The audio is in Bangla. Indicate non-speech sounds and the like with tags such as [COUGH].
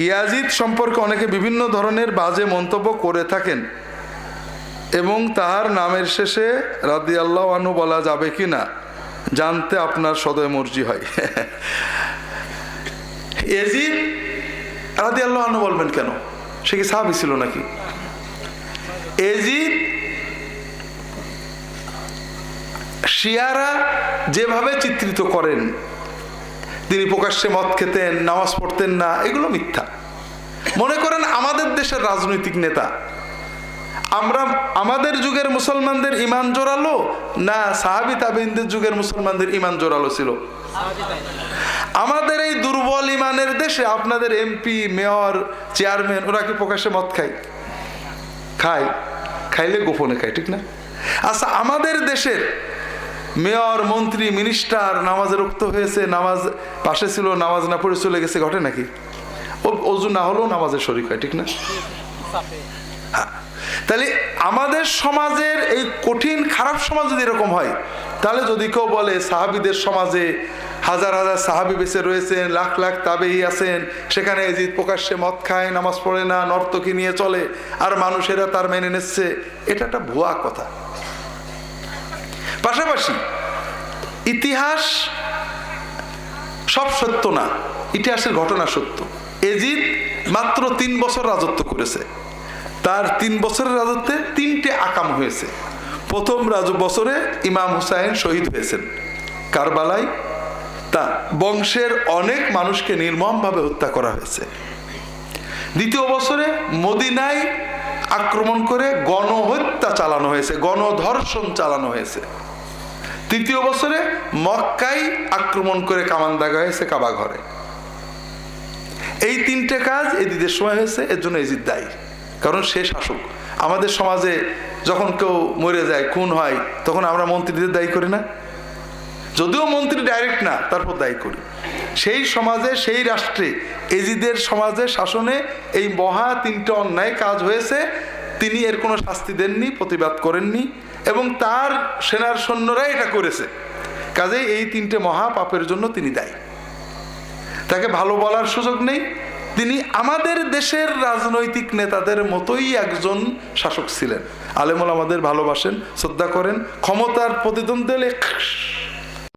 ইয়াজিদ সম্পর্কে অনেকে বিভিন্ন ধরনের বাজে মন্তব্য করে থাকেন এবং তাহার নামের শেষে রাদি আল্লাহ আনু বলা যাবে কি না জানতে আপনার সদয় মর্জি হয়। [LAUGHS] এজিদ রাদি আল্লাহ আনু বলবেন কেন? সে কি সাহাবি ছিল নাকি? এজিদ শিয়ারা যেভাবে চিত্রিত করেন তিনি প্রকাশ্যে মদ খেতেন, নামাজ পড়তেন না, এগুলো মিথ্যা। মনে করেন আমাদের দেশের রাজনৈতিক নেতা, আমরা আমাদের যুগের মুসলমানদের ইমান জোরালো না সাহাবি তাবিনদের যুগের মুসলমানদের ইমান জোরালো ছিল? আমাদের এই দুর্বল ইমানের দেশে আপনাদের এমপি, মেয়র, চেয়ারম্যান, ওরা কি প্রকাশ্যে মদ খায়? খায়। খাইলে গোপনে খায়, ঠিক না? আচ্ছা আমাদের দেশের মেয়র, মন্ত্রী, মিনিস্টার, নামাজে রক্ত হয়েছে, নামাজ পাশে ছিল, নামাজ না পড়ে চলে গেছে, ঘটে নাকি? ও অজু না হলেও নামাজের শরিক হয়, ঠিক না? হ্যাঁ। তাহলে আমাদের সমাজের এই কঠিন, খারাপ সমাজ যদি এরকম হয়, তাহলে যদি কেউ বলে সাহাবিদের সমাজে হাজার হাজার সাহাবি বেঁচে রয়েছেন, লাখ লাখ তাবেই আছেন, সেখানে যে প্রকাশ্যে মদ খায়, নামাজ পড়ে না, নর্তকী নিয়ে চলে, আর মানুষেরা তার মেনে নিচ্ছে, এটা একটা ভুয়া কথা। পাশাপাশি ইতিহাস সব সত্য না, ইতিহাসের ঘটনা সত্য। এজিদ মাত্র তিন বছর রাজত্ব করেছে। তার তিন বছরের রাজত্বে তিনটে আকাম হয়েছে। প্রথম রাজ বছরে ইমাম হুসাইন শহীদ হয়েছেন। কারবালায় তা বংশের অনেক মানুষকে নির্মমভাবে হত্যা করা হয়েছে। দ্বিতীয় বছরে মদিনায় আক্রমণ করে গণহত্যা চালানো হয়েছে, গণধর্ষণ চালানো হয়েছে। তৃতীয় বছরে মক্কাই আক্রমণ করে কামান দাগা হয়েছে কাবা ঘরে। এই তিনটে কাজ এদিদের সময় হয়েছে, এর জন্য এজিদ দায়ী। কারণ সে শাসক। আমাদের সমাজে যখন কেউ মরে যায়, খুন হয়, তখন আমরা মন্ত্রীদের দায়ী করি না। যদিও মন্ত্রী ডাইরেক্ট না, তারপর দায়ী করি। সেই সমাজে, সেই রাষ্ট্রে, এজিদের সমাজে শাসনে এই মহা তিনটে অন্যায় কাজ হয়েছে। তিনি এর কোনো শাস্তি দেননি, প্রতিবাদ করেননি, এবং তার সেনার সৈন্যরাই এটা করেছে। কাজেই এই তিনটে মহা পাপের জন্য তিনি দায়ী। তাকে ভালো বলার সুযোগ নেই। তিনি আমাদের দেশের রাজনৈতিক নেতাদের মতোই একজন শাসক ছিলেন। আলেমুল আমাদের ভালোবাসেন, শ্রদ্ধা করেন, ক্ষমতার প্রতিদ্বন্দ্বী হলে